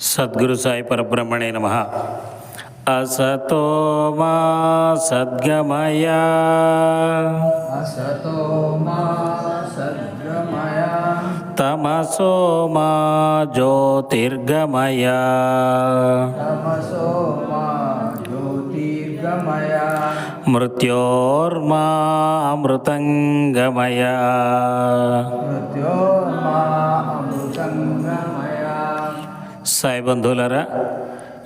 सद्गुरु साई पर ब्रह्मणे नम। असतो मा सद्गमय। असतो तमसो मा ज्योतिर्गमय। मृत्योर्मा अमृतंगमय मृत्योर्मा సాయి బంధువులరా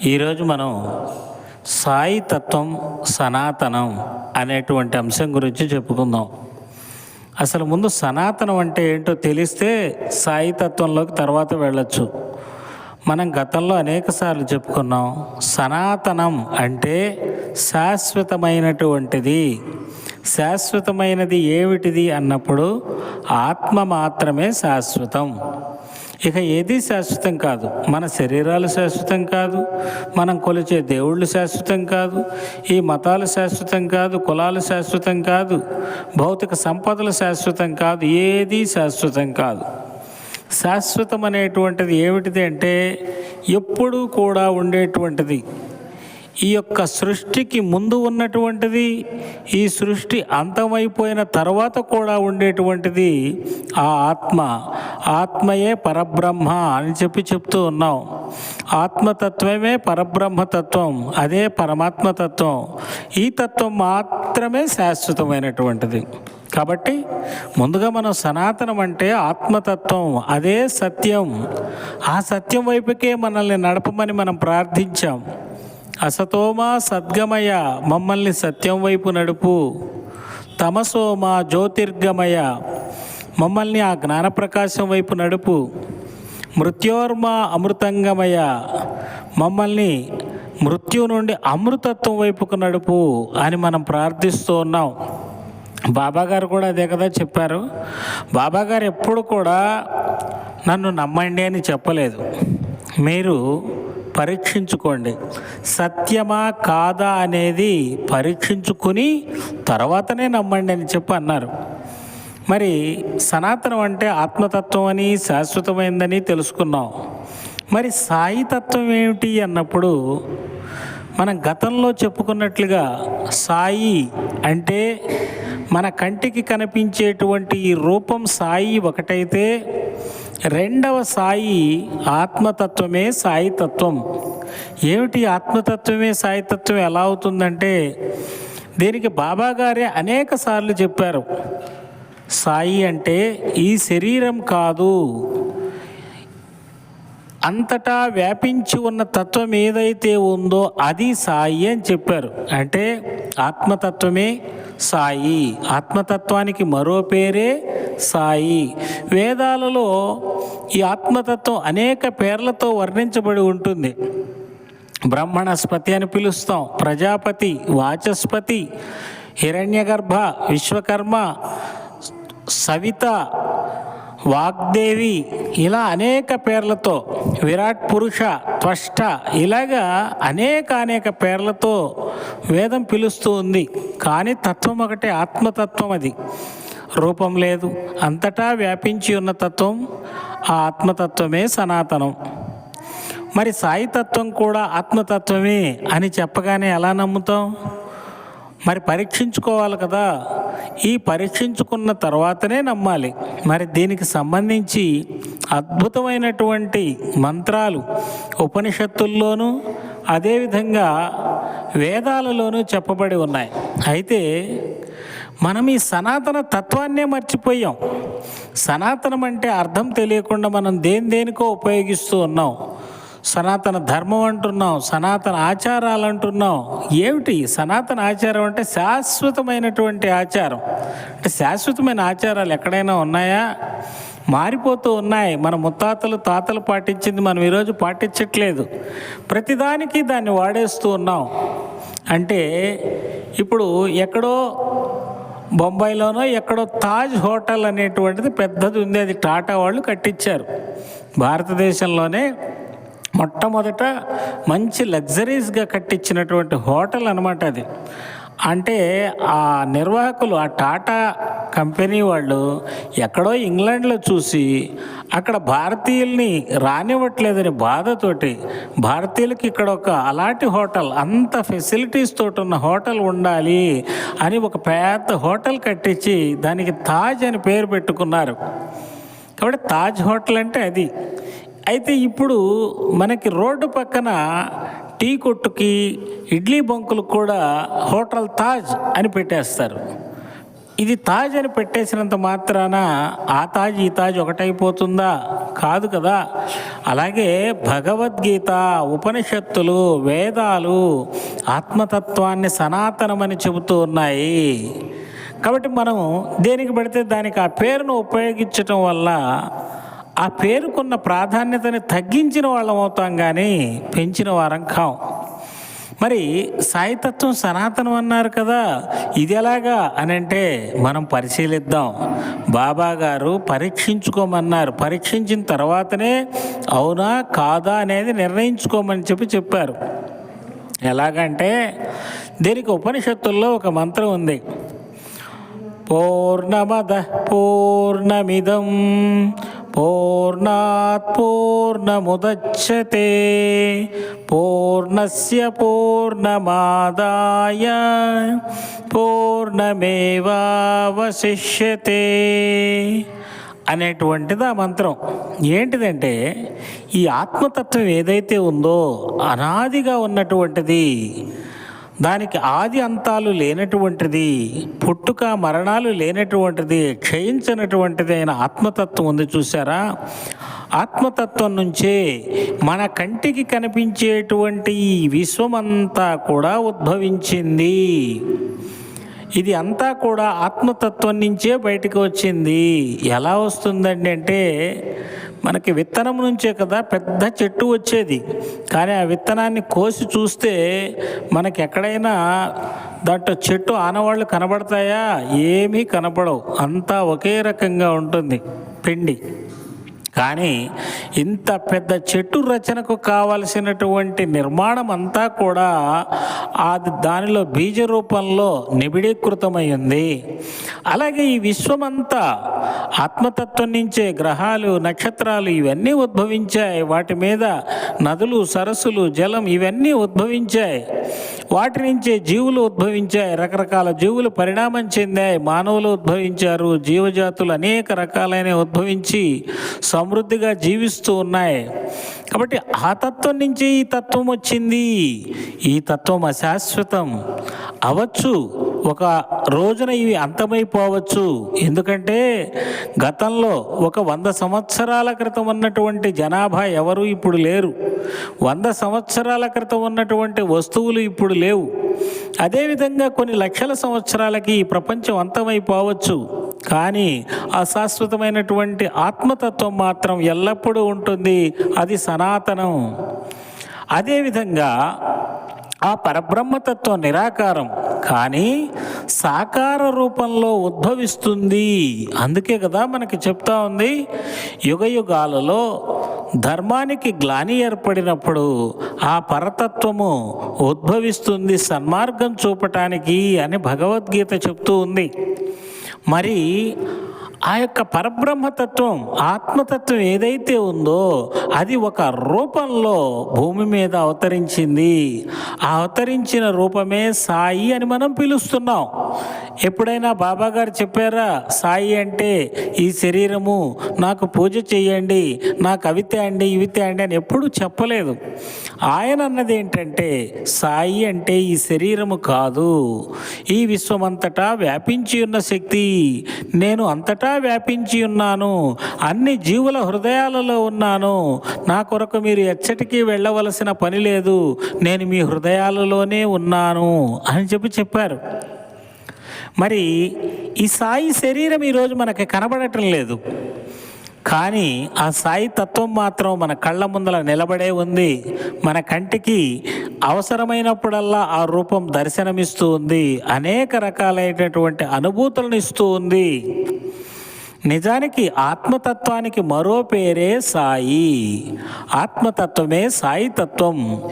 ఈరోజు మనం సాయి తత్వం సనాతనం అనేటువంటి అంశం గురించి చెప్పుకుందాం. అసలు ముందు సనాతనం అంటే ఏంటో తెలిస్తే సాయి తత్వంలోకి తర్వాత వెళ్ళొచ్చు. మనం గతంలో అనేకసార్లు చెప్పుకున్నాం సనాతనం అంటే శాశ్వతమైనటువంటిది. శాశ్వతమైనది ఏమిటిది అన్నప్పుడు ఆత్మ మాత్రమే శాశ్వతం. ఇక ఏది శాశ్వతం కాదు. మన శరీరాలు శాశ్వతం కాదు. మనం కొలిచే దేవుళ్ళు శాశ్వతం కాదు. ఈ మతాలు శాశ్వతం కాదు. కులాలు శాశ్వతం కాదు. భౌతిక సంపదలు శాశ్వతం కాదు. ఏది శాశ్వతం కాదు. శాశ్వతం అనేటువంటిది ఏమిటిది అంటే ఎప్పుడూ కూడా ఉండేటువంటిది. ఈ యొక్క సృష్టికి ముందు ఉన్నటువంటిది ఈ సృష్టి అంతమైపోయిన తర్వాత కూడా ఉండేటువంటిది ఆ ఆత్మ. ఆత్మయే పరబ్రహ్మ అని చెప్పి చెప్తూ ఉన్నాం. ఆత్మతత్వమే పరబ్రహ్మతత్వం అదే పరమాత్మతత్వం. ఈ తత్వం మాత్రమే శాశ్వతమైనటువంటిది. కాబట్టి ముందుగా మనం సనాతనం అంటే ఆత్మతత్వం అదే సత్యం. ఆ సత్యం వైపుకే మనల్ని నడపమని మనం ప్రార్థించాం. అసతోమా సద్గమయ మమ్మల్ని సత్యం వైపు నడుపు. తమసోమా జ్యోతిర్గమయ మమ్మల్ని ఆ జ్ఞానప్రకాశం వైపు నడుపు. మృత్యోర్మా అమృతంగమయ మమ్మల్ని మృత్యు నుండి అమృతత్వం వైపుకు నడుపు అని మనం ప్రార్థిస్తూ ఉన్నాం. బాబాగారు కూడా అదే కదా చెప్పారు. బాబాగారు ఎప్పుడు కూడా నన్ను నమ్మండి అని చెప్పలేదు. మీరు పరీక్షించుకోండి. సత్యమా కాదా అనేది పరీక్షించుకుని తర్వాతనే నమ్మండి అని చెప్పి అన్నారు. మరి సనాతనం అంటే ఆత్మతత్వం అని శాశ్వతమైందని తెలుసుకున్నాం. మరి సాయి తత్వం ఏమిటి అన్నప్పుడు మనం గతంలో చెప్పుకున్నట్లుగా సాయి అంటే మన కంటికి కనిపించేటువంటి ఈ రూపం సాయి ఒకటైతే రెండవ సాయి ఆత్మతత్వమే సాయి తత్వం ఏమిటి ఆత్మతత్వమే సాయితత్వం? ఎలా అవుతుందంటే దీనికి బాబా గారే అనేక సార్లు చెప్పారు. సాయి అంటే ఈ శరీరం కాదు. అంతటా వ్యాపించి ఉన్న తత్వం ఏదైతే ఉందో అది సాయి అని చెప్పారు. అంటే ఆత్మతత్వమే సాయి. ఆత్మతత్వానికి మరో పేరే సాయి. వేదాలలో ఈ ఆత్మతత్వం అనేక పేర్లతో వర్ణించబడి ఉంటుంది. బ్రహ్మణస్పతి అని పిలుస్తాం. ప్రజాపతి వాచస్పతి హిరణ్యగర్భ విశ్వకర్మ సవిత వాగ్దేవి ఇలా అనేక పేర్లతో విరాట్ పురుష త్వష్ట ఇలాగా అనేక అనేక పేర్లతో వేదం పిలుస్తూ ఉంది. కానీ తత్వం ఒకటే ఆత్మతత్వం అది. రూపం లేదు. అంతటా వ్యాపించి ఉన్న తత్వం ఆ ఆత్మతత్వమే సనాతనం. మరి సాయితత్వం కూడా ఆత్మతత్వమే అని చెప్పగానే ఎలా నమ్ముతాం? మరి పరీక్షించుకోవాలి కదా. ఈ పరీక్షించుకున్న తర్వాతనే నమ్మాలి. మరి దీనికి సంబంధించి అద్భుతమైనటువంటి మంత్రాలు ఉపనిషత్తుల్లోనూ అదేవిధంగా వేదాలలోనూ చెప్పబడి ఉన్నాయి. అయితే మనం ఈ సనాతన తత్వాన్నే మర్చిపోయాం. సనాతనం అంటే అర్థం తెలియకుండా మనం దేని దేనికో ఉపయోగిస్తూ ఉన్నాం. సనాతన ధర్మం అంటున్నాం సనాతన ఆచారాలు అంటున్నాం ఏమిటి సనాతన ఆచారం అంటే శాశ్వతమైనటువంటి ఆచారం? అంటే శాశ్వతమైన ఆచారాలు ఎక్కడైనా ఉన్నాయా? మారిపోతూ ఉన్నాయి. మన ముత్తాతలు తాతలు పాటించింది మనం ఈరోజు పాటించట్లేదు. ప్రతిదానికి దాన్ని వాడేస్తూ ఉన్నాం. అంటే ఇప్పుడు ఎక్కడో బొంబాయిలోనో ఎక్కడో తాజ్ హోటల్ అనేటువంటిది పెద్దది ఉంది అది టాటా వాళ్ళు కట్టించారు. భారతదేశంలోనే మొట్టమొదట మంచి లగ్జరీస్గా కట్టించినటువంటి హోటల్ అనమాట అది. అంటే ఆ నిర్వాహకులు ఆ టాటా కంపెనీ వాళ్ళు ఎక్కడో ఇంగ్లాండ్లో చూసి అక్కడ భారతీయుల్ని రానివ్వట్లేదని బాధతోటి భారతీయులకి ఇక్కడ ఒక అలాంటి హోటల్ అంత ఫెసిలిటీస్ తోటి ఉన్న హోటల్ ఉండాలి అని ఒక పెద్ద హోటల్ కట్టించి దానికి తాజ్ అని పేరు పెట్టుకున్నారు. కాబట్టి తాజ్ హోటల్ అంటే అది. అయితే ఇప్పుడు మనకి రోడ్డు పక్కన టీ కొట్టుకి ఇడ్లీ బొంకులు కూడా హోటల్ తాజ్ అని పెట్టేస్తారు. ఇది తాజ్ అని పెట్టేసినంత మాత్రాన ఆ తాజ్ ఈ తాజ్ ఒకటైపోతుందా? కాదు కదా. అలాగే భగవద్గీత ఉపనిషత్తులు వేదాలు ఆత్మతత్వాన్ని సనాతనమని చెబుతూ ఉన్నాయి. కాబట్టి మనం దేనికి పడితే దానికి ఆ పేరును ఉపయోగించటం వల్ల ఆ పేరుకున్న ప్రాధాన్యతని తగ్గించిన వాళ్ళం అవుతాం కానీ పెంచిన వారం కాం. మరి సాయితత్వం సనాతనం అన్నారు కదా ఇది ఎలాగా అని అంటే మనం పరిశీలిద్దాం. బాబా గారు పరీక్షించుకోమన్నారు. పరీక్షించిన తర్వాతనే అవునా కాదా అనేది నిర్ణయించుకోమని చెప్పి చెప్పారు. ఎలాగంటే దీనికి ఉపనిషత్తుల్లో ఒక మంత్రం ఉంది. పూర్ణమద పూర్ణమిదం పూర్ణాత్ పూర్ణముద్యతే పూర్ణస్య పూర్ణమాదాయ పూర్ణమేవావశిష్యతే అనేటువంటిది ఆ మంత్రం. ఏంటిదంటే ఈ ఆత్మతత్వం ఏదైతే ఉందో అనాదిగా ఉన్నటువంటిది దానికి ఆది అంతాలు లేనటువంటిది పుట్టుక మరణాలు లేనటువంటిది క్షయించినటువంటిది అయిన ఆత్మతత్వం ఉంది చూసారా ఆత్మతత్వం నుంచే మన కంటికి కనిపించేటువంటి ఈ విశ్వమంతా కూడా ఉద్భవించింది. ఇది అంతా కూడా ఆత్మతత్వం నుంచే బయటకు వచ్చింది. ఎలా వస్తుందండి అంటే మనకి విత్తనం నుంచే కదా పెద్ద చెట్టు వచ్చేది. కానీ ఆ విత్తనాన్ని కోసి చూస్తే మనకి ఎక్కడైనా దాంట్లో చెట్టు ఆనవాళ్ళు కనబడతాయా? ఏమీ కనపడవు. అంతా ఒకే రకంగా ఉంటుంది పిండి. కానీ ఇంత పెద్ద చెట్టు రచనకు కావలసినటువంటి నిర్మాణం అంతా కూడా అది దానిలో బీజ రూపంలో నిబిడీకృతమై ఉంది. అలాగే ఈ విశ్వమంతా ఆత్మతత్వం నుంచే గ్రహాలు నక్షత్రాలు ఇవన్నీ ఉద్భవించాయి. వాటి మీద నదులు సరస్సులు జలం ఇవన్నీ ఉద్భవించాయి. వాటి నుంచే జీవులు ఉద్భవించాయి రకరకాల జీవులు పరిణామం చెందాయి మానవులు ఉద్భవించారు జీవజాతులు అనేక రకాలైన ఉద్భవించి సమృద్ధిగా జీవిస్తూ ఉన్నాయి. కాబట్టి ఆ తత్వం నుంచి ఈ తత్వం వచ్చింది. ఈ తత్వం అశాశ్వతం. అవచ్చు ఒక రోజున ఇవి అంతమైపోవచ్చు. ఎందుకంటే గతంలో ఒక వంద సంవత్సరాల క్రితం ఉన్నటువంటి జనాభా ఎవరు ఇప్పుడు లేరు. వంద సంవత్సరాల క్రితం ఉన్నటువంటి వస్తువులు ఇప్పుడు లేవు. అదేవిధంగా కొన్ని లక్షల సంవత్సరాలకి ఈ ప్రపంచం అంతమైపోవచ్చు. కానీ అశాశ్వతమైనటువంటి ఆత్మతత్వం మాత్రం ఎల్లప్పుడూ ఉంటుంది. అది సనాతనం. అదేవిధంగా ఆ పరబ్రహ్మతత్వం నిరాకారం. కానీ సాకార రూపంలో ఉద్భవిస్తుంది. అందుకే కదా మనకి చెప్తా ఉంది యుగయుగాలలో ధర్మానికి గ్లాని ఏర్పడినప్పుడు ఆ పరతత్వము ఉద్భవిస్తుంది సన్మార్గం చూపటానికి అని భగవద్గీత చెప్తూ ఉంది. మరి ఆ యొక్క పరబ్రహ్మతత్వం ఆత్మతత్వం ఏదైతే ఉందో అది ఒక రూపంలో భూమి మీద అవతరించింది. ఆ అవతరించిన రూపమే సాయి అని మనం పిలుస్తున్నాం. ఎప్పుడైనా బాబా గారు చెప్పారా సాయి అంటే ఈ శరీరము నాకు పూజ చేయండి నాకు అవి తేండి ఇవి తేండి అని ఎప్పుడూ చెప్పలేదు. ఆయన అన్నది ఏంటంటే సాయి అంటే ఈ శరీరము కాదు. ఈ విశ్వమంతటా వ్యాపించి ఉన్న శక్తి. నేను అంతటా వ్యాపించి ఉన్నాను. అన్ని జీవుల హృదయాలలో ఉన్నాను. నా కొరకు మీరు ఎచ్చటికి వెళ్ళవలసిన పని లేదు. నేను మీ హృదయాలలోనే ఉన్నాను అని చెప్పి చెప్పారు. మరి ఈ సాయి శరీరం ఈరోజు మనకి కనబడటం లేదు. కానీ ఆ సాయి తత్వం మాత్రం మన కళ్ళ ముందల నిలబడే ఉంది. మన కంటికి అవసరమైనప్పుడల్లా ఆ రూపం దర్శనమిస్తూ ఉంది. అనేక రకాలైనటువంటి అనుభూతులను ఇస్తూ ఉంది. నిజానికి ఆత్మతత్వానికి మరో పేరే సాయి. ఆత్మతత్వమే సాయి తత్వం.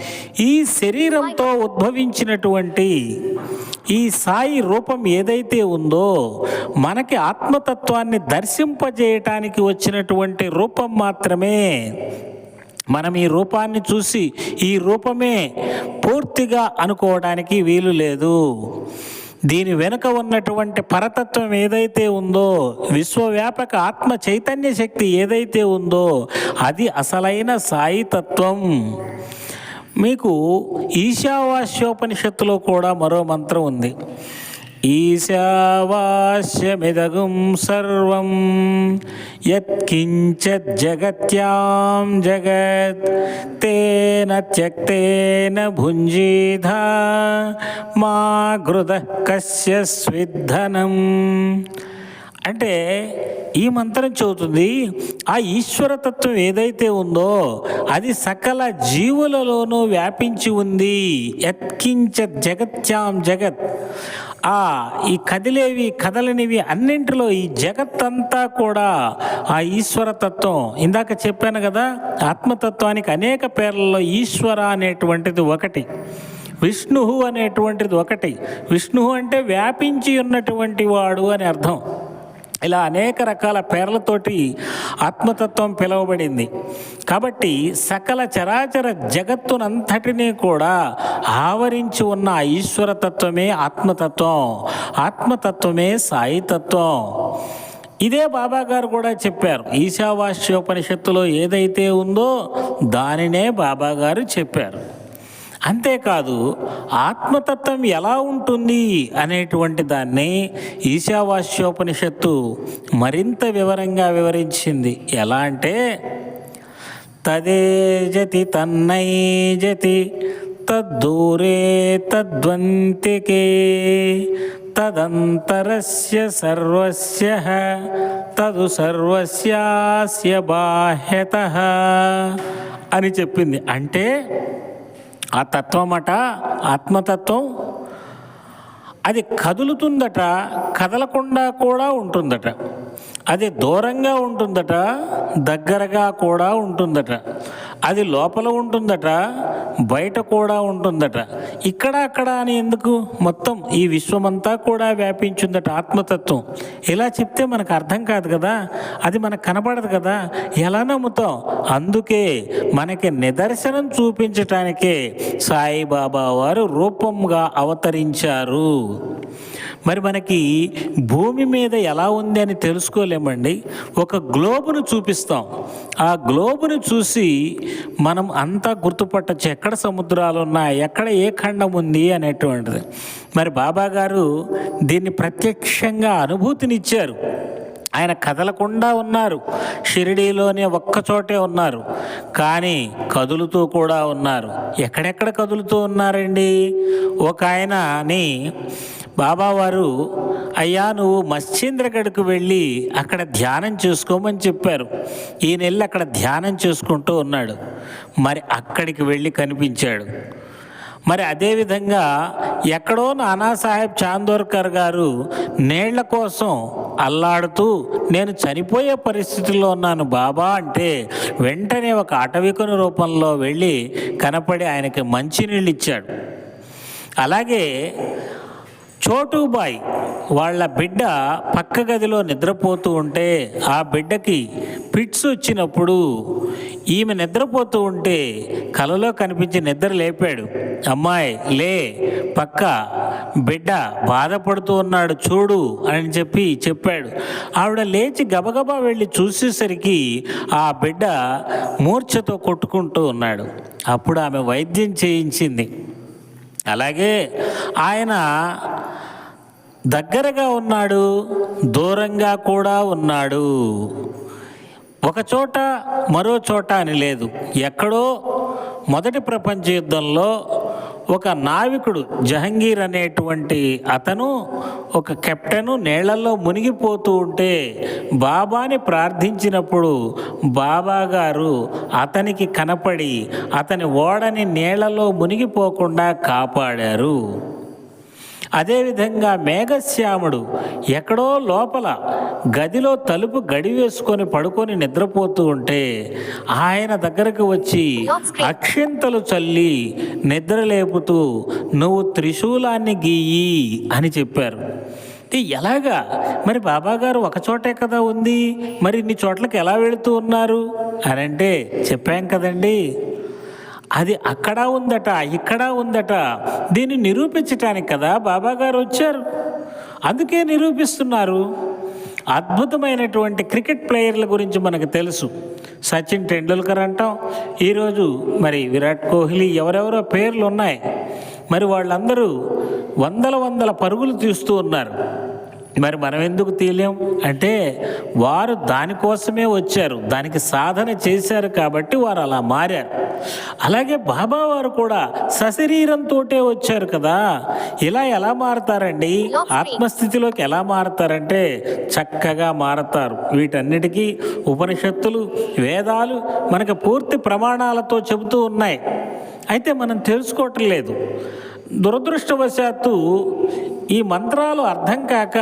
ఈ శరీరంతో ఉద్భవించినటువంటి ఈ సాయి రూపం ఏదైతే ఉందో మనకి ఆత్మతత్వాన్ని దర్శింపజేయటానికి వచ్చినటువంటి రూపం మాత్రమే. మనం ఈ రూపాన్ని చూసి ఈ రూపమే పూర్తిగా అనుకోవడానికి వీలు లేదు. దీని వెనుక ఉన్నటువంటి పరతత్వం ఏదైతే ఉందో విశ్వవ్యాపక ఆత్మ చైతన్య శక్తి ఏదైతే ఉందో అది అసలైన సాయి తత్వం. మీకు ఈశావాస్యోపనిషత్తులో కూడా మరో మంత్రం ఉంది. ఈశావాస్యమిదగుం సర్వం. యత్కించత్ జగత్యాం జగత్. తేన త్యక్తేన భుంజీధ. మా గృద కస్య స్విద్ధనం అంటే ఈ మంత్రం చెబుతుంది ఆ ఈశ్వరతత్వం ఏదైతే ఉందో అది సకల జీవులలోనూ వ్యాపించి ఉంది. ఎత్కించ జగత్యాం జగత్. ఆ ఈ కదిలేవి కదలనివి అన్నింటిలో ఈ జగత్తంతా కూడా ఆ ఈశ్వరతత్వం. ఇందాక చెప్పాను కదా ఆత్మతత్వానికి అనేక పేర్లలో ఈశ్వర అనేటువంటిది ఒకటి. విష్ణు అనేటువంటిది ఒకటి. విష్ణు అంటే వ్యాపించి ఉన్నటువంటి వాడు అని అర్థం. ఇలా అనేక రకాల పేర్లతోటి ఆత్మతత్వం పిలువబడింది. కాబట్టి సకల చరాచర జగత్తునంతటినీ కూడా ఆవరించి ఉన్న ఈశ్వరతత్వమే ఆత్మతత్వం. ఆత్మతత్వమే సాయితత్వం. ఇదే బాబా గారు కూడా చెప్పారు. ఈశావాస్యోపనిషత్తులో ఏదైతే ఉందో దానినే బాబా గారు చెప్పారు. అంతేకాదు ఆత్మతత్వం ఎలా ఉంటుంది అనేటువంటి దాన్ని ఈశావాస్యోపనిషత్తు మరింత వివరంగా వివరించింది. ఎలా అంటే తదేజతి తన్నైజతి తద్దూరే తద్వంతికే తదంతరస్య సర్వస్య తదు సర్వస్యాస్య బాహ్యత అని చెప్పింది. అంటే ఆ తత్వం అట ఆత్మతత్వం అది కదులుతుందట కదలకుండా కూడా ఉంటుందట. అది దూరంగా ఉంటుందట దగ్గరగా కూడా ఉంటుందట. అది లోపల ఉంటుందట బయట కూడా ఉంటుందట. ఇక్కడ అక్కడ అని ఎందుకు? మొత్తం ఈ విశ్వమంతా కూడా వ్యాపించిందట ఆత్మతత్వం. ఇలా చెప్తే మనకు అర్థం కాదు కదా? అది మనకు కనపడదు కదా? ఎలా నమ్ముతాం? అందుకే మనకి నిదర్శనం చూపించటానికే సాయిబాబా వారు రూపంగా అవతరించారు. మరి మనకి భూమి మీద ఎలా ఉంది అని తెలుసుకోలేమండి. ఒక గ్లోబును చూపిస్తాం. ఆ గ్లోబును చూసి మనం అంతా గుర్తుపట్టచ్చు ఎక్కడ సముద్రాలు ఉన్నాయి ఎక్కడ ఏ ఖండం ఉంది అనేటువంటిది. మరి బాబా గారు దీన్ని ప్రత్యక్షంగా అనుభూతినిచ్చారు. ఆయన కదలకుండా ఉన్నారు. షిరిడీలోనే ఒక్కచోటే ఉన్నారు. కానీ కదులుతూ కూడా ఉన్నారు. ఎక్కడెక్కడ కదులుతూ ఉన్నారండి? ఒక ఆయనని బాబావారు అయ్యా నువ్వు మత్స్యేంద్రగఢ్కు వెళ్ళి అక్కడ ధ్యానం చేసుకోమని చెప్పారు. ఈ నెల అక్కడ ధ్యానం చేసుకుంటూ ఉన్నాడు. మరి అక్కడికి వెళ్ళి కనిపించాడు. మరి అదేవిధంగా ఎక్కడో నానాసాహెబ్ చాందోర్కర్ గారు నీళ్ళ కోసం అల్లాడుతూ నేను చనిపోయే పరిస్థితిలో ఉన్నాను బాబా అంటే వెంటనే ఒక అటవికుని రూపంలో వెళ్ళి కనపడి ఆయనకి మంచినీళ్ళు ఇచ్చాడు. అలాగే చోటుబాయ్ వాళ్ళ బిడ్డ పక్క గదిలో నిద్రపోతూ ఉంటే ఆ బిడ్డకి పిట్స్ వచ్చినప్పుడు ఈమె నిద్రపోతూ ఉంటే కలలో కనిపించి నిద్ర లేపాడు. అమ్మాయి లే పక్క బిడ్డ బాధపడుతూ ఉన్నాడు చూడు అని చెప్పి చెప్పాడు. ఆవిడ లేచి గబగబా వెళ్ళి చూసేసరికి ఆ బిడ్డ మూర్ఛతో కొట్టుకుంటూ ఉన్నాడు. అప్పుడు ఆమె వైద్యం చేయించింది. అలాగే ఆయన దగ్గరగా ఉన్నాడు దూరంగా కూడా ఉన్నాడు. ఒక చోట మరో చోట అని లేదు. ఎక్కడో మొదటి ప్రపంచ యుద్ధంలో ఒక నావికుడు జహంగీర్ అనేటువంటి అతను ఒక కెప్టెను నీళ్ళలో మునిగిపోతూ ఉంటే బాబాని ప్రార్థించినప్పుడు బాబా గారు అతనికి కనపడి అతని ఓడని నీళ్ళలో మునిగిపోకుండా కాపాడారు. అదేవిధంగా మేఘశ్యాముడు ఎక్కడో లోపల గదిలో తలుపు గడి వేసుకొని పడుకొని నిద్రపోతూ ఉంటే ఆయన దగ్గరకు వచ్చి అక్షింతలు చల్లి నిద్ర లేపుతూ నువ్వు త్రిశూలాన్ని గీయి అని చెప్పారు. ఎలాగా? మరి బాబాగారు ఒక చోటే కదా ఉంది? మరి ఇన్ని చోట్లకి ఎలా వెళుతూ ఉన్నారు? అని అంటే చెప్పాం కదండి. అది అక్కడ ఉందట ఇక్కడ ఉందట. దీన్ని నిరూపించటానికి కదా బాబాగారు వచ్చారు. అందుకే నిరూపిస్తున్నారు. అద్భుతమైనటువంటి క్రికెట్ ప్లేయర్ల గురించి మనకు తెలుసు. సచిన్ టెండూల్కర్ అంటాం. ఈరోజు మరి విరాట్ కోహ్లీ ఎవరెవరో పేర్లు ఉన్నాయి మరి వాళ్ళందరూ వందల వందల పరుగులు తీస్తూ ఉన్నారు. మరి మనం ఎందుకు తీయలేం అంటే వారు దానికోసమే వచ్చారు దానికి సాధన చేశారు కాబట్టి వారు అలా మారారు. అలాగే బాబా వారు కూడా సశరీరంతోటే వచ్చారు కదా. ఇలా ఎలా మారతారండి? ఆత్మస్థితిలోకి ఎలా మారతారంటే చక్కగా మారతారు. వీటన్నిటికీ ఉపనిషత్తులు వేదాలు మనకి పూర్తి ప్రమాణాలతో చెబుతూ ఉన్నాయి. అయితే మనం తెలుసుకోవటం లేదు దురదృష్టవశాత్తు ఈ మంత్రాలు అర్థం కాక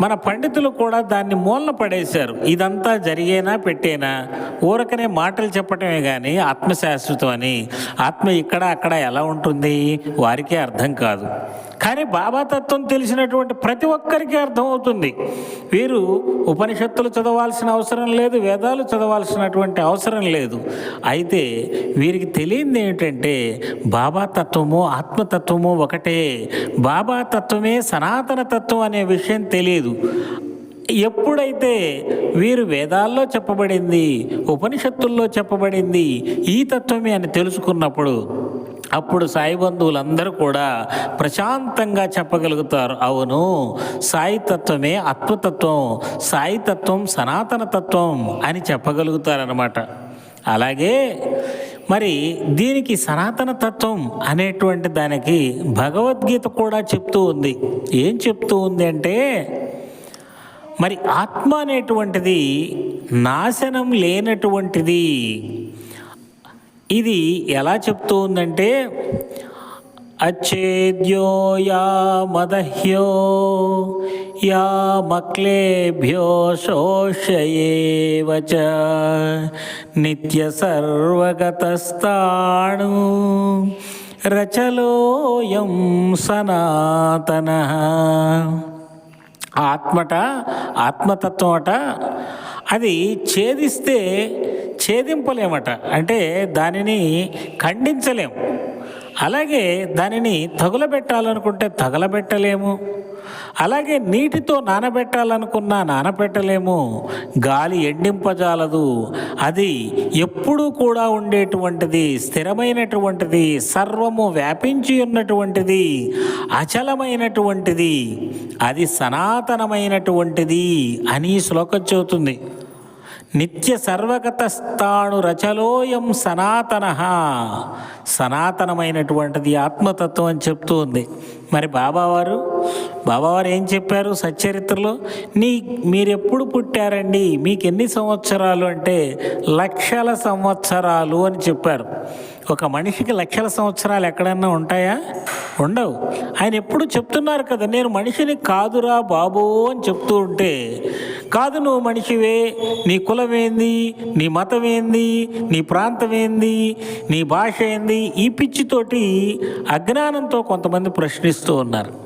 మన పండితులు కూడా దాన్ని మూలన పడేశారు. ఇదంతా జరిగేనా పెట్టేనా? ఊరకనే మాటలు చెప్పటమే కానీ ఆత్మశాశ్వతం అని. ఆత్మ ఇక్కడ అక్కడ ఎలా ఉంటుంది? వారికే అర్థం కాదు. కానీ బాబా తత్వం తెలిసినటువంటి ప్రతి ఒక్కరికి అర్థమవుతుంది వీరు ఉపనిషత్తులు చదవాల్సిన అవసరం లేదు వేదాలు చదవాల్సినటువంటి అవసరం లేదు. అయితే వీరికి తెలియంది ఏమిటంటే బాబా తత్వము ఆత్మతత్వము ఒకటే. బాబా తత్వమే సనాతన తత్వం అనే విషయం తెలియదు. ఎప్పుడైతే వీరు వేదాల్లో చెప్పబడింది ఉపనిషత్తుల్లో చెప్పబడింది ఈ తత్వమే అని తెలుసుకున్నప్పుడు అప్పుడు సాయి బంధువులందరూ కూడా ప్రశాంతంగా చెప్పగలుగుతారు. అవును సాయి తత్వమే అత్వతత్వం సాయి తత్వం సనాతన తత్వం అని చెప్పగలుగుతారనమాట అలాగే మరి దీనికి సనాతన తత్వం అనేటువంటి దానికి భగవద్గీత కూడా చెప్తూ ఉంది. ఏం చెప్తూ ఉంది అంటే మరి ఆత్మ అనేటువంటిది నాశనం లేనటువంటిది. ఇది ఎలా చెప్తూ ఉందంటే అచ్చేద్యో యా మదహ్యో యా మక్లేభ్యో శోషయేవచ నిత్య సర్వగతస్థాణు రచలోయం సనాతన. ఆత్మట ఆత్మతత్వం అట అది ఛేదిస్తే ఛేదింపలేమట. అంటే దానిని ఖండించలేము. అలాగే దానిని తగులబెట్టాలనుకుంటే తగలబెట్టలేము. అలాగే నీటితో నానబెట్టాలనుకున్నా నానబెట్టలేము. గాలి ఎండింపజాలదు. అది ఎప్పుడూ కూడా ఉండేటువంటిది స్థిరమైనటువంటిది సర్వము వ్యాపించి ఉన్నటువంటిది అచలమైనటువంటిది అది సనాతనమైనటువంటిది అని శ్లోకం చెబుతుంది. నిత్య సర్వగతస్థాణు రచలోయం సనాతన. సనాతనమైనటువంటిది ఆత్మతత్వం అని చెప్తూ ఉంది. మరి బాబావారు బాబావారు ఏం చెప్పారు సచ్చరిత్రలో? నీ మీరెప్పుడు పుట్టారండి? మీకు ఎన్ని సంవత్సరాలు అంటే లక్షల సంవత్సరాలు అని చెప్పారు. ఒక మనిషికి లక్షల సంవత్సరాలు ఎక్కడన్నా ఉంటాయా? ఉండవు. ఆయన ఎప్పుడు చెప్తున్నారు కదా నేను మనిషిని కాదురా బాబు అని చెప్తూ ఉంటే కాదు నువ్వు మనిషివే నీ కులం ఏంది నీ మతం ఏంది నీ ప్రాంతం ఏంది నీ భాష ఏంది ఈ పిచ్చితోటి అజ్ఞానంతో కొంతమంది ప్రశ్నిస్తూ ఉన్నారు.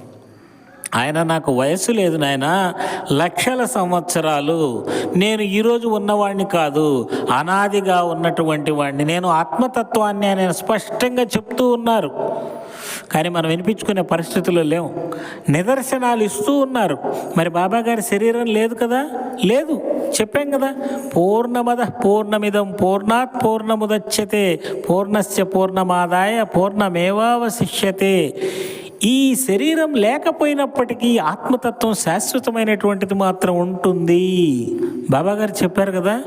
ఆయన నాకు వయస్సు లేదు నాయన లక్షల సంవత్సరాలు. నేను ఈరోజు ఉన్నవాడిని కాదు అనాదిగా ఉన్నటువంటి వాడిని నేను ఆత్మతత్వాన్ని ఆయన స్పష్టంగా చెప్తూ ఉన్నారు. కానీ మనం వినిపించుకునే పరిస్థితుల్లో లేవు. నిదర్శనాలు ఇస్తూ ఉన్నారు. మరి బాబా గారి శరీరం లేదు కదా? లేదు. చెప్పాం కదా పూర్ణమద పూర్ణమిదం పూర్ణాత్ పూర్ణముదచ్చతే పూర్ణస్య పూర్ణమాదాయ పూర్ణమేవావశిష్యతే. ఈ శరీరం లేకపోయినప్పటికీ ఆత్మతత్వం శాశ్వతమైనటువంటిది మాత్రం ఉంటుంది. బాబాగారు చెప్పారు కదా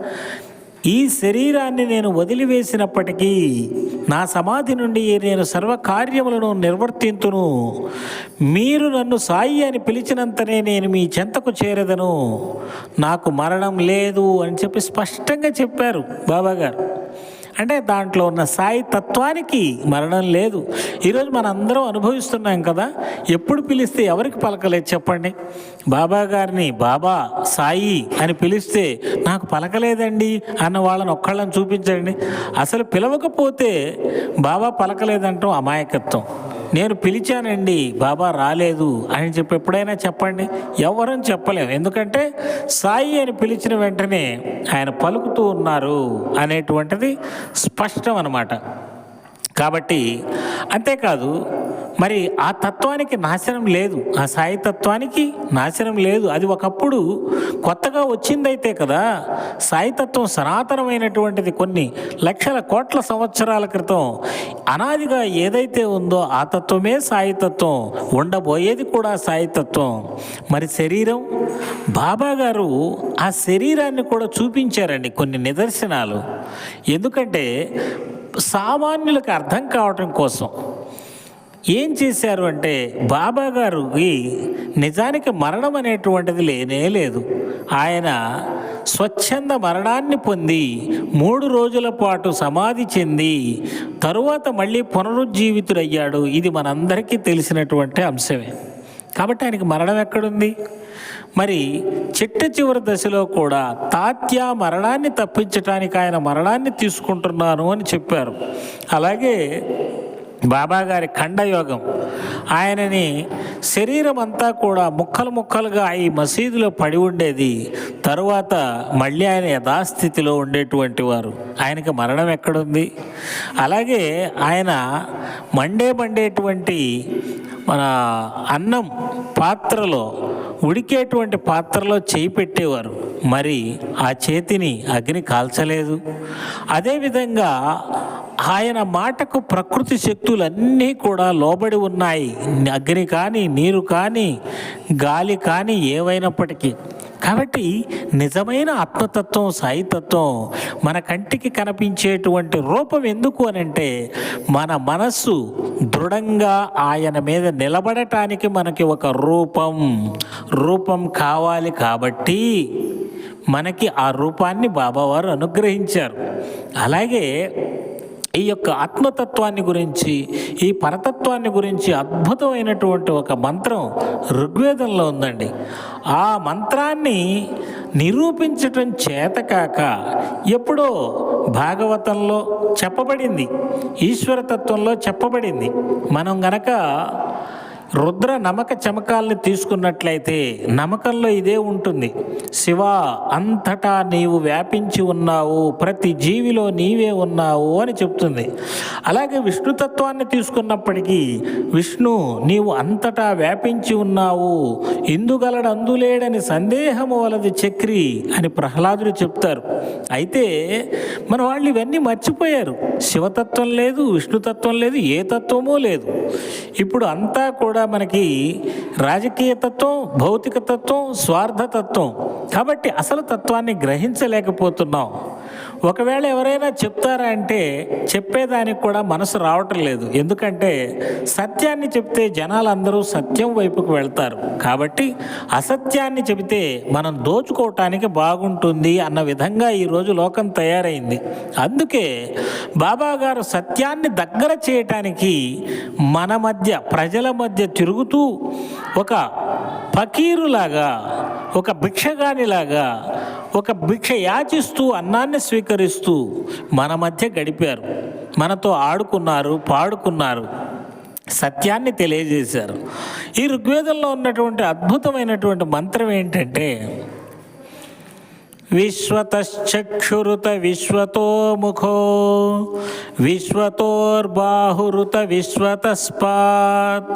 ఈ శరీరాన్ని నేను వదిలివేసినప్పటికీ నా సమాధి నుండి నేను సర్వకార్యములను నిర్వర్తింతును. మీరు నన్ను సాయి అని పిలిచినంతనే నేను మీ చెంతకు చేరదను. నాకు మరణం లేదు అని చెప్పి స్పష్టంగా చెప్పారు బాబాగారు. అంటే దాంట్లో ఉన్న సాయి తత్వానికి మరణం లేదు. ఈరోజు మనందరం అనుభవిస్తున్నాం కదా ఎప్పుడు పిలిస్తే ఎవరికి పలకలేదు చెప్పండి? బాబా గారిని బాబా సాయి అని పిలిస్తే నాకు పలకలేదండి అన్న వాళ్ళని ఒక్కళ్ళని చూపించండి. అసలు పిలవకపోతే బాబా పలకలేదంటాం అమాయకత్వం. నేను పిలిచానండి బాబా రాలేదు అని చెప్పి ఎప్పుడైనా చెప్పండి? ఎవరని చెప్పలేము ఎందుకంటే సాయి అని పిలిచిన వెంటనే ఆయన పలుకుతూ ఉన్నారు అనేటువంటిది స్పష్టం అన్నమాట కాబట్టి అంతేకాదు మరి ఆ తత్వానికి నాశనం లేదు. ఆ సాయి తత్వానికి నాశనం లేదు. అది ఒకప్పుడు కొత్తగా వచ్చిందైతే కదా సాయి తత్వం సనాతనమైనటువంటిది కొన్ని లక్షల కోట్ల సంవత్సరాల క్రితం అనాదిగా ఏదైతే ఉందో ఆ తత్వమే సాయి తత్వం. ఉండబోయేది కూడా సాయి తత్వం. మరి శరీరం? బాబా గారు ఆ శరీరాన్ని కూడా చూపించారండి కొన్ని నిదర్శనాలు. ఎందుకంటే సామాన్యులకు అర్థం కావటం కోసం. ఏం చేశారు అంటే బాబా గారికి నిజానికి మరణం అనేటువంటిది లేనే లేదు. ఆయన స్వచ్ఛంద మరణాన్ని పొంది మూడు రోజుల పాటు సమాధి చెంది తరువాత మళ్ళీ పునరుజ్జీవితుడయ్యాడు. ఇది మనందరికీ తెలిసినటువంటి అంశమే. కాబట్టి ఆయనకి మరణం ఎక్కడుంది? మరి చిట్ట చివరి దశలో కూడా తాత్య మరణాన్ని తప్పించటానికి ఆయన మరణాన్ని తీసుకుంటున్నాను అని చెప్పారు. అలాగే బాబాగారి ఖండయోగం. ఆయనని శరీరం అంతా కూడా ముక్కలు ముక్కలుగా ఈ మసీదులో పడి ఉండేది. తరువాత మళ్ళీ ఆయన యథాస్థితిలో ఉండేటువంటి వారు. ఆయనకి మరణం ఎక్కడుంది? అలాగే ఆయన మండే మండేటువంటి మన అన్నం పాత్రలో ఉడికేటువంటి పాత్రలో చేయి పెట్టేవారు. మరి ఆ చేతిని అగ్ని కాల్చలేదు. అదేవిధంగా ఆయన మాటకు ప్రకృతి శక్తులన్నీ కూడా లోబడి ఉన్నాయి. అగ్ని కానీ నీరు కానీ గాలి కానీ ఏవైనప్పటికీ. కాబట్టి నిజమైన ఆత్మతత్వం సాయితత్వం మన కంటికి కనిపించేటువంటి రూపం ఎందుకు అనంటే మన మనస్సు దృఢంగా ఆయన మీద నిలబడటానికి మనకి ఒక రూపం రూపం కావాలి కాబట్టి మనకి ఆ రూపాన్ని బాబావారు అనుగ్రహించారు. అలాగే ఈ యొక్క ఆత్మతత్వాన్ని గురించి ఈ పరతత్వాన్ని గురించి అద్భుతమైనటువంటి ఒక మంత్రం ఋగ్వేదంలో ఉందండి. ఆ మంత్రాన్ని నిరూపించటం చేతకాక ఎప్పుడో భాగవతంలో చెప్పబడింది ఈశ్వరతత్వంలో చెప్పబడింది. మనం గనక రుద్ర నమక చమకాల్ని తీసుకున్నట్లయితే నమకంలో ఇదే ఉంటుంది. శివ అంతటా నీవు వ్యాపించి ఉన్నావు ప్రతి జీవిలో నీవే ఉన్నావు అని చెప్తుంది. అలాగే విష్ణుతత్వాన్ని తీసుకున్నప్పటికీ విష్ణు నీవు అంతటా వ్యాపించి ఉన్నావు ఇందుగలడందులేడని సందేహము వలది చక్రి అని ప్రహ్లాదుడు చెప్తారు. అయితే మన వాళ్ళు ఇవన్నీ మర్చిపోయారు. శివతత్వం లేదు విష్ణుతత్వం లేదు ఏ తత్వమూ లేదు. ఇప్పుడు అంతా కూడా మనకి రాజకీయ తత్వం భౌతిక తత్వం స్వార్థతత్వం కాబట్టి అసలు తత్వాన్ని గ్రహించలేకపోతున్నాం. ఒకవేళ ఎవరైనా చెప్తారా అంటే చెప్పేదానికి కూడా మనసు రావటం లేదు. ఎందుకంటే సత్యాన్ని చెప్తే జనాలందరూ సత్యం వైపుకు వెళ్తారు. కాబట్టి అసత్యాన్ని చెబితే మనం దోచుకోవటానికి బాగుంటుంది అన్న విధంగా ఈరోజు లోకం తయారైంది. అందుకే బాబా గారు సత్యాన్ని దగ్గర చేయటానికి మన మధ్య ప్రజల మధ్య తిరుగుతూ ఒక ఫకీరులాగా ఒక భిక్షగానిలాగా ఒక భిక్ష యాచిస్తూ అన్నాన్ని స్వీకరిస్తూ మన మధ్య గడిపారు. మనతో ఆడుకున్నారు పాడుకున్నారు. సత్యాన్ని తెలియజేశారు. ఈ ఋగ్వేదంలో ఉన్నటువంటి అద్భుతమైనటువంటి మంత్రం ఏంటంటే విశ్వతశ్చక్షురుత విశ్వతో ముఖో విశ్వతోర్బాహురుత విశ్వతస్పాత్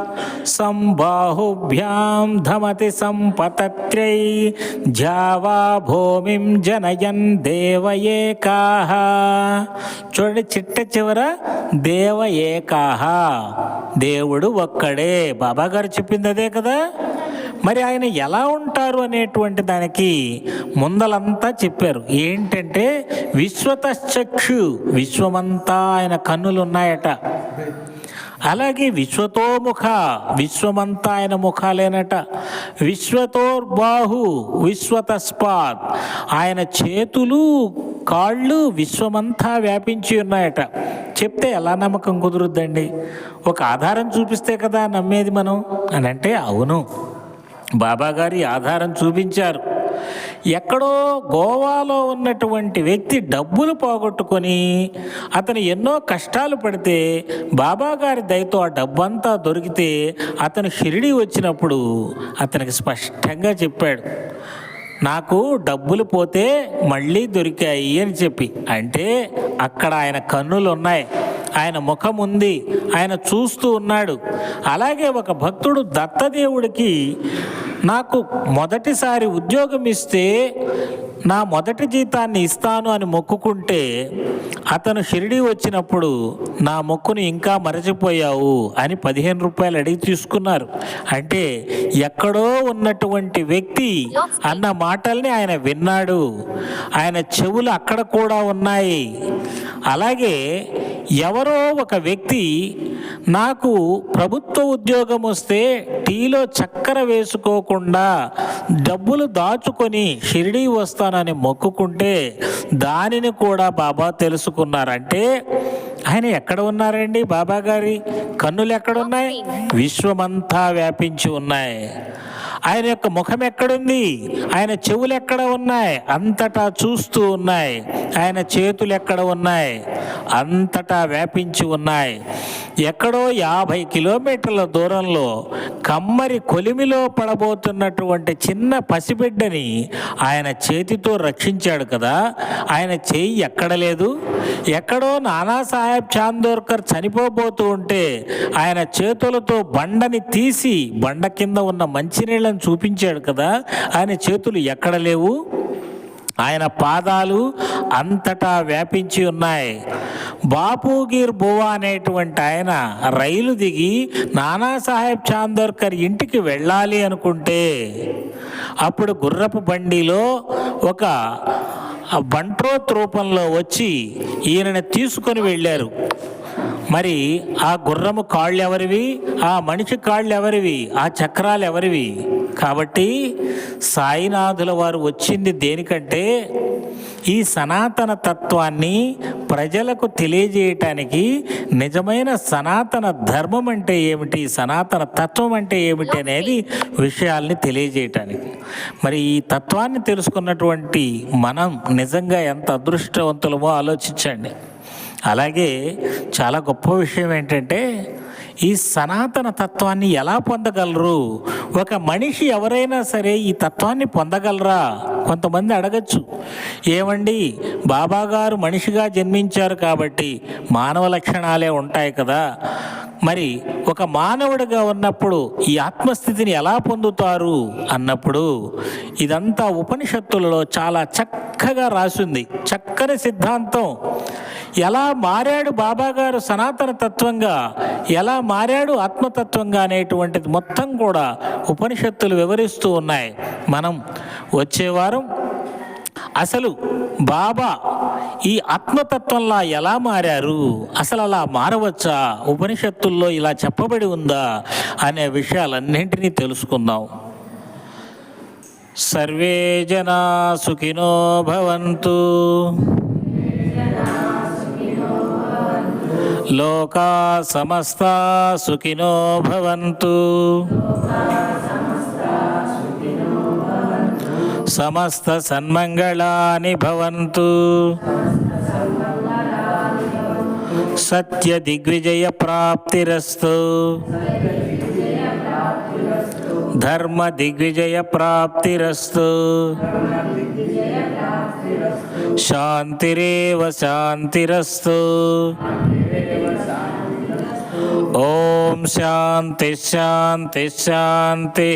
సంబాహుభ్యాం ధమతి సంపతత్రై జావా భూమిం జనయన్ దేవ ఏకాహ చూడండి చిట్ట చివర దేవ ఏకాహ దేవుడు ఒక్కడే. బాబా గారు చెప్పింది అదే కదా. మరి ఆయన ఎలా ఉంటారు అనేటువంటి దానికి ముందలంతా చెప్పారు. ఏంటంటే విశ్వతశ్చక్షు విశ్వమంతా ఆయన కన్నులు ఉన్నాయట అలాగే విశ్వతోముఖ విశ్వమంతా ఆయన ముఖాలేనట. విశ్వతోర్బాహు విశ్వతస్పాత్. ఆయన చేతులు కాళ్ళు విశ్వమంతా వ్యాపించి ఉన్నాయట. చెప్తే ఎలా నమ్మకం కుదురుద్దండి? ఒక ఆధారం చూపిస్తే కదా నమ్మేది మనం? అని అంటే అవును. బాబాగారి ఆధారం చూపించారు. ఎక్కడో గోవాలో ఉన్నటువంటి వ్యక్తి డబ్బులు పోగొట్టుకొని అతను ఎన్నో కష్టాలు పడితే బాబాగారి దయతో ఆ డబ్బంతా దొరికితే అతను షిరిడి వచ్చినప్పుడు అతనికి స్పష్టంగా చెప్పాడు నాకు డబ్బులు పోతే మళ్ళీ దొరికాయి అని చెప్పి. అంటే అక్కడ ఆయన కన్నులు ఉన్నాయి ఆయన ముఖం ఉంది ఆయన చూస్తూ ఉన్నాడు. అలాగే ఒక భక్తుడు దత్తదేవుడికి నాకు మొదటిసారి ఉద్యోగం ఇస్తే నా మొదటి జీతాన్ని ఇస్తాను అని మొక్కుకుంటే అతను షిరిడి వచ్చినప్పుడు నా మొక్కును ఇంకా మరచిపోయావు అని పదిహేను రూపాయలు అడిగి తీసుకున్నారు అంటే ఎక్కడో ఉన్నటువంటి వ్యక్తి అన్న మాటల్ని ఆయన విన్నాడు. ఆయన చెవులు అక్కడ కూడా ఉన్నాయి. అలాగే ఎవరో ఒక వ్యక్తి నాకు ప్రభుత్వ ఉద్యోగం వస్తే టీలో చక్కెర వేసుకోకుండా డబ్బులు దాచుకొని షిరిడి వస్తానని మొక్కుకుంటే దానిని కూడా బాబా తెలుసుకున్నారంటే ఆయన ఎక్కడ ఉన్నారండి బాబా గారి? కన్నులు ఎక్కడున్నాయి విశ్వమంతా వ్యాపించి ఉన్నాయి. ఆయన యొక్క ముఖం ఎక్కడుంది? ఆయన చెవులు ఎక్కడ ఉన్నాయి? అంతటా చూస్తూ ఉన్నాయి. ఆయన చేతులు ఎక్కడ ఉన్నాయి? అంతటా వ్యాపించి ఉన్నాయి. ఎక్కడో యాభై కిలోమీటర్ల దూరంలో కమ్మరి కొలిమిలో పడబోతున్నటువంటి చిన్న పసిబిడ్డని ఆయన చేతితో రక్షించాడు కదా? ఆయన చేయి ఎక్కడ లేదు? ఎక్కడో నానాసాహెబ్ చాందోర్కర్ చనిపోబోతూ ఉంటే ఆయన చేతులతో బండని తీసి బండ కింద ఉన్న మంచినీళ్ళని చూపించాడు కదా. ఆయన చేతులు ఎక్కడ లేవు? ఆయన పాదాలు అంతటా వ్యాపించి ఉన్నాయి. బాపూగీర్ బువా అనేటువంటి ఆయన రైలు దిగి నానాసాహెబ్ చాందోర్కర్ ఇంటికి వెళ్ళాలి అనుకుంటే అప్పుడు గుర్రపు బండిలో ఒక బంట్రోత్ రూపంలో వచ్చి ఈయనని తీసుకొని వెళ్ళారు. మరి ఆ గుర్రము కాళ్ళు ఎవరివి ఆ మనిషి కాళ్ళు ఎవరివి ఆ చక్రాలు ఎవరివి కాబట్టి సాయినాథుల వారు వచ్చింది దేనికంటే ఈ సనాతన తత్వాన్ని ప్రజలకు తెలియజేయటానికి నిజమైన సనాతన ధర్మం అంటే ఏమిటి? సనాతన తత్వం అంటే ఏమిటి అనేది విషయాల్ని తెలియజేయటానికి. మరి ఈ తత్వాన్ని తెలుసుకున్నటువంటి మనం నిజంగా ఎంత అదృష్టవంతులమో ఆలోచించండి. అలాగే చాలా గొప్ప విషయం ఏంటంటే ఈ సనాతన తత్వాన్ని ఎలా పొందగలరు? ఒక మనిషి ఎవరైనా సరే ఈ తత్వాన్ని పొందగలరా? కొంతమంది అడగచ్చు. ఏమండి? బాబాగారు మనిషిగా జన్మించారు కాబట్టి మానవ లక్షణాలే ఉంటాయి కదా. మరి ఒక మానవుడిగా ఉన్నప్పుడు ఈ ఆత్మస్థితిని ఎలా పొందుతారు? అన్నప్పుడు ఇదంతా ఉపనిషత్తులలో చాలా చక్కగా రాసింది. చక్కని సిద్ధాంతం. ఎలా మారాడు బాబాగారు సనాతన తత్వంగా? ఎలా మారాడు ఆత్మతత్వంగా అనేటువంటిది మొత్తం కూడా ఉపనిషత్తులు వివరిస్తూ ఉన్నాయి. మనం వచ్చేవారం అసలు బాబా ఈ ఆత్మతత్వంలా ఎలా మారారు? అసలు అలా మారవచ్చా? ఉపనిషత్తుల్లో ఇలా చెప్పబడి ఉందా? అనే విషయాలన్నింటినీ తెలుసుకుందాం. సర్వే జనా సుఖినో భవంతు. లోకా సమస్తా సుఖినో భవంతు. సమస్త సన్మంగళాని భవంతు. సత్య దిగ్విజయ ప్రాప్తిరస్తు. ధర్మ దిగ్విజయ ప్రాప్తిరస్తు. శాంతిరేవ శాంతిరస్తు. ఓం శాంతి శాంతి శాంతి.